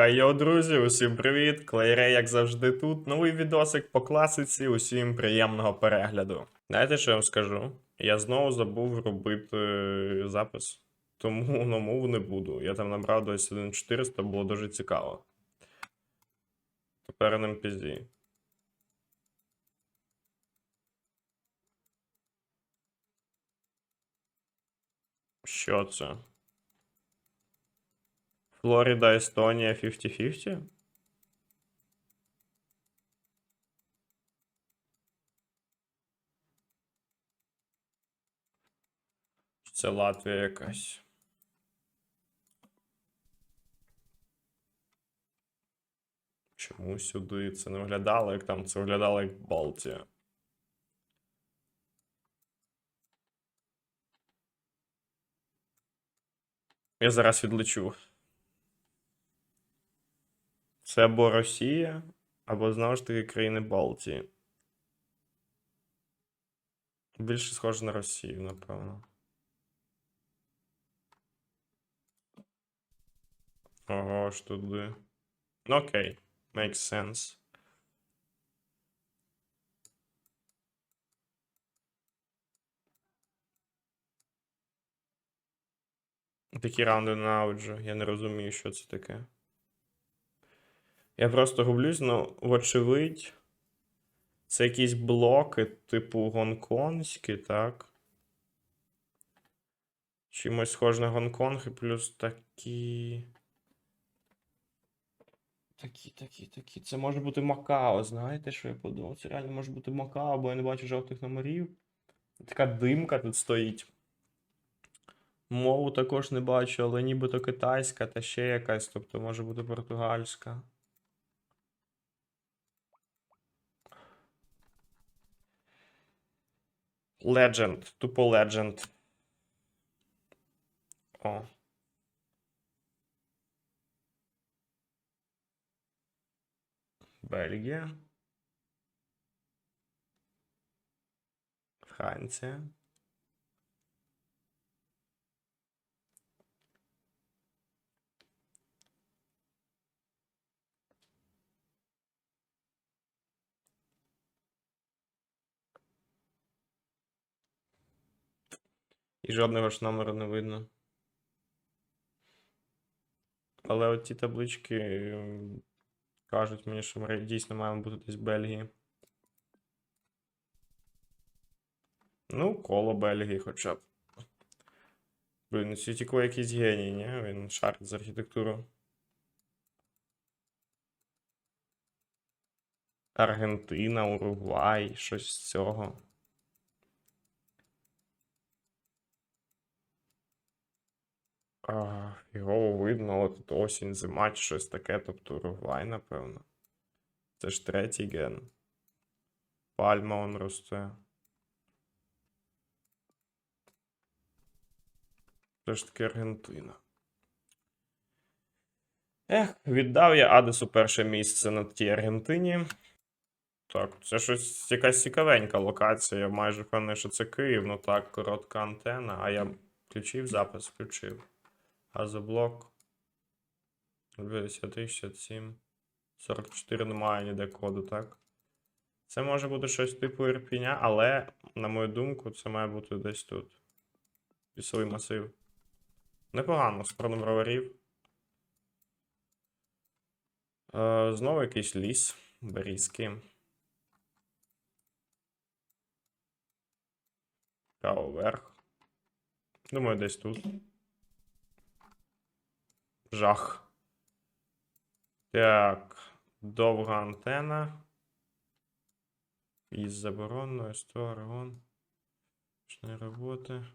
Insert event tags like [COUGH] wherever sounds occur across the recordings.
Хайо, друзі, усім привіт! Клейрей, як завжди, тут. Новий відосик по класиці, усім приємного перегляду. Знаєте, що я вам скажу? Я знову забув робити е, запис, тому [LAUGHS] на не буду. Я там набрав десь 1400, було дуже цікаво. Тепер на пізді. Що це? Флорида, Естонія 50-50? Це Латвія якась. Чому сюди це не виглядало, як там це виглядало як Балтія? Я зараз відлечу. Це або Росія, або знову ж таки країни Балтії. Більше схоже на Росію, напевно. Ого, ж туди. Ну, окей, makes sense. Такі раунди ненавиджу. Я не розумію, що це таке. Я просто гублюсь, ну, вочевидь, це якісь блоки, типу гонконгські, так? Чимось схоже на Гонконг і плюс такі. Такі, такі, такі. Це може бути Макао, знаєте, що я подумав? Це реально може бути Макао, бо я не бачу жовтих номерів. Така димка тут стоїть. Мову також не бачу, але нібито китайська та ще якась, тобто може бути португальська. Legend, тупо Legend. О. Бельгія. Франція. І жодного ж номеру не видно. Але от ті таблички ем, кажуть мені, що ми дійсно маємо бути десь в Бельгії. Ну, коло Бельгії хоча б. Блін, Сютіко якийсь геній, ні? Він шарить з архітектуру. Аргентина, Уругвай, щось з цього. Його видно, от осінь, зима, чи щось таке, тобто Уругвай, напевно. Це ж третій ген. Пальма он росте. Це ж таки Аргентина. Ех, віддав я Адесу перше місце на тій Аргентині. Так, це щось якась цікавенька локація. Я майже впевнений, що це Київ, ну так, коротка антена. А я включив запис, включив. Газоблок. 53, 67. 44 немає ніде коду, так? Це може бути щось типу Ірпіня, але, на мою думку, це має бути десь тут. Лісовий масив. Непогано, спро броварів. Е, знову якийсь ліс. Берізки. Право вверх. Думаю, десь тут. Жах. Так. Довга антена. Із забороною 100 аргон. Почне роботи.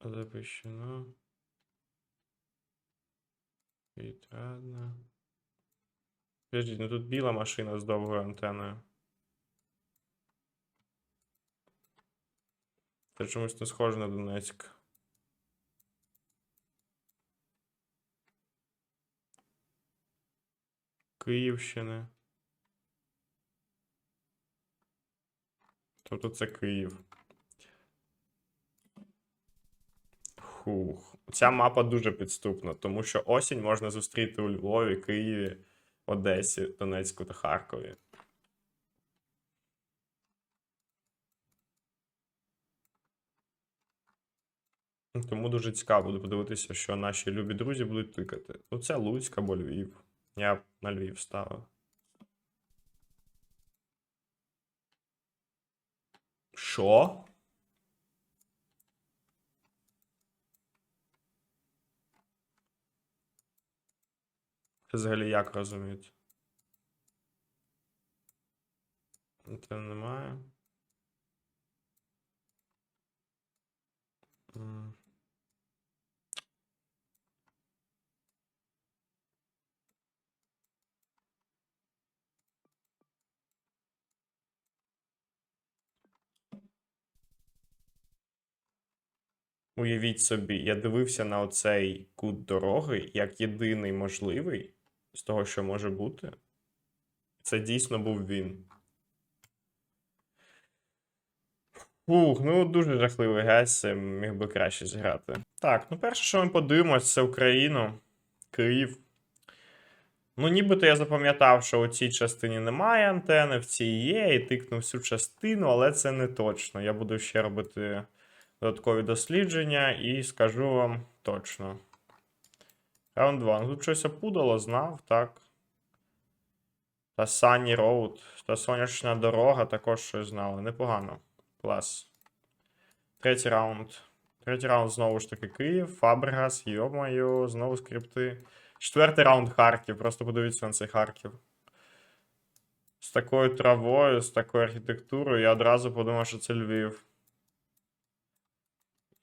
Запрещено. Відрадно. Подождіть, ну тут біла машина з довгою антеною. Це чомусь не схоже на Донецьк. Київщини. Тобто це Київ. Хух. Ця мапа дуже підступна, тому що осінь можна зустріти у Львові, Києві, Одесі, Донецьку та Харкові. Тому дуже цікаво буде подивитися, що наші любі друзі будуть тикати. Ну, це Луцьк або Львів. Я б на Львів ставив. Що? Це взагалі як розуміють? Це немає. Уявіть собі, я дивився на оцей кут дороги як єдиний можливий з того, що може бути. Це дійсно був він. Фух, ну дуже жахливий е, міг би краще зіграти. Так, ну перше, що ми подивимось, це Україну, Київ. Ну, нібито я запам'ятав, що у цій частині немає антени, в цій є, і тикнув всю частину, але це не точно. Я буду ще робити додаткові дослідження і скажу вам точно. Раунд 2. Ну, тут щось опудало, знав, так. Та Sunny Road, та сонячна дорога також щось знали. Непогано. Клас. Третій раунд. Третій раунд знову ж таки Київ, Фабригас, йо-моє, знову скрипти. Четвертий раунд Харків. Просто подивіться на цей Харків. З такою травою, з такою архітектурою, я одразу подумав, що це Львів.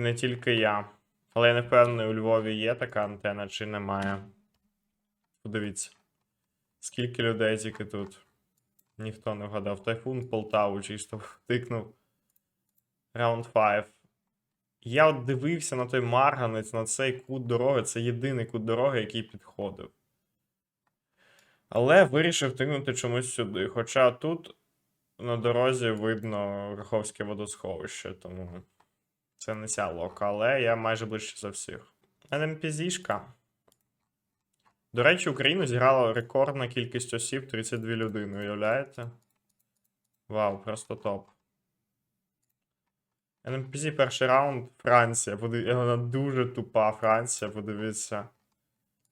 Не тільки я. Але я не впевнений, у Львові є така антена чи немає. Подивіться. Скільки людей тільки тут. Ніхто не вгадав. Тайфун Полтаву чисто втикнув. [LAUGHS] Раунд 5. Я от дивився на той марганець, на цей кут дороги. Це єдиний кут дороги, який підходив. Але вирішив тикнути чомусь сюди. Хоча тут на дорозі видно Раховське водосховище, тому це не ця лока, але я майже ближче за всіх. НМПЗшка. До речі, Україну зіграла рекордна кількість осіб 32 людини, уявляєте? Вау, просто топ. НМПЗ перший раунд Франція. Вона дуже тупа Франція, подивіться.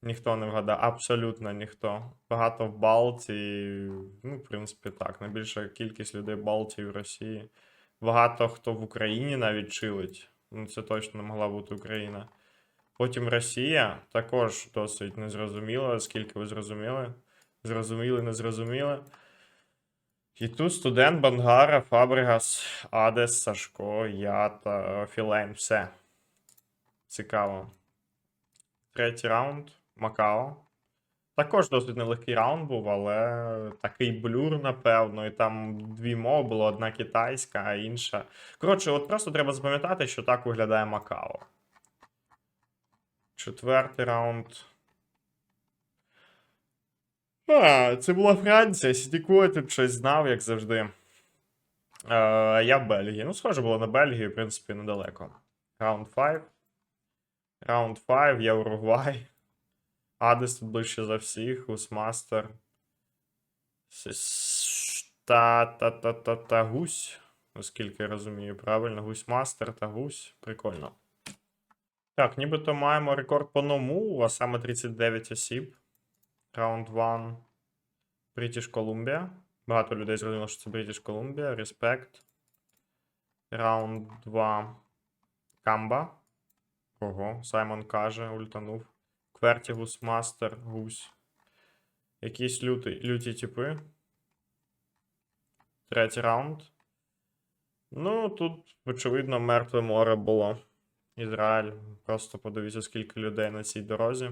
Ніхто не вгадав, абсолютно ніхто. Багато в Балтії. Ну, в принципі, так. Найбільша кількість людей в Балтії в Росії. Багато хто в Україні навіть чилить. Ну, це точно не могла бути Україна. Потім Росія також досить незрозуміло, скільки ви зрозуміли. Зрозуміли, не зрозуміли. І тут студент Бангара, Фабригас, Адес, Сашко, я та Філейн. Все. Цікаво. Третій раунд. Макао. Також досить нелегкий раунд був, але такий блюр, напевно, і там дві мови було: одна китайська, а інша. Коротше, от просто треба запам'ятати, що так виглядає Макао. Четвертий раунд. А, це була Франція. Сідікой тут щось знав, як завжди. Е, я в Бельгії. Ну, схоже було на Бельгію, в принципі, недалеко. Раунд 5. Раунд 5, я Уругвай. Адес тут ближче за всіх, Усмастер. Та та та та та гусь. Оскільки я розумію, правильно, гусь-мастер та гусь. Прикольно. Так, нібито маємо рекорд по ному, а саме 39 осіб. Раунд 1. British Columbia. Багато людей зрозуміло, що це British Columbia. Респект. Раунд 2. Камба. Ого, Саймон каже, ультанув. Квертігус, Мастер, Гусь. Якісь люті, люті типи. Третій раунд. Ну, тут, очевидно, мертве море було. Ізраїль. Просто подивіться, скільки людей на цій дорозі.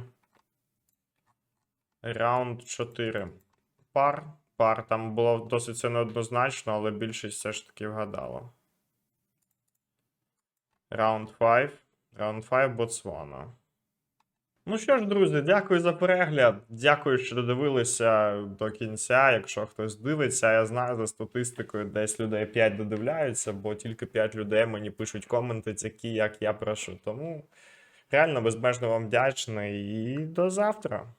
Раунд 4. Пар. Пар. Там було досить це неоднозначно, але більшість все ж таки вгадала. Раунд 5. Раунд 5 Ботсвана. Ну що ж, друзі, дякую за перегляд. Дякую, що додивилися до кінця. Якщо хтось дивиться, я знаю за статистикою, десь людей 5 додивляються, бо тільки 5 людей мені пишуть коменти, такі, як я прошу. Тому Реально безмежно вам вдячний і до завтра.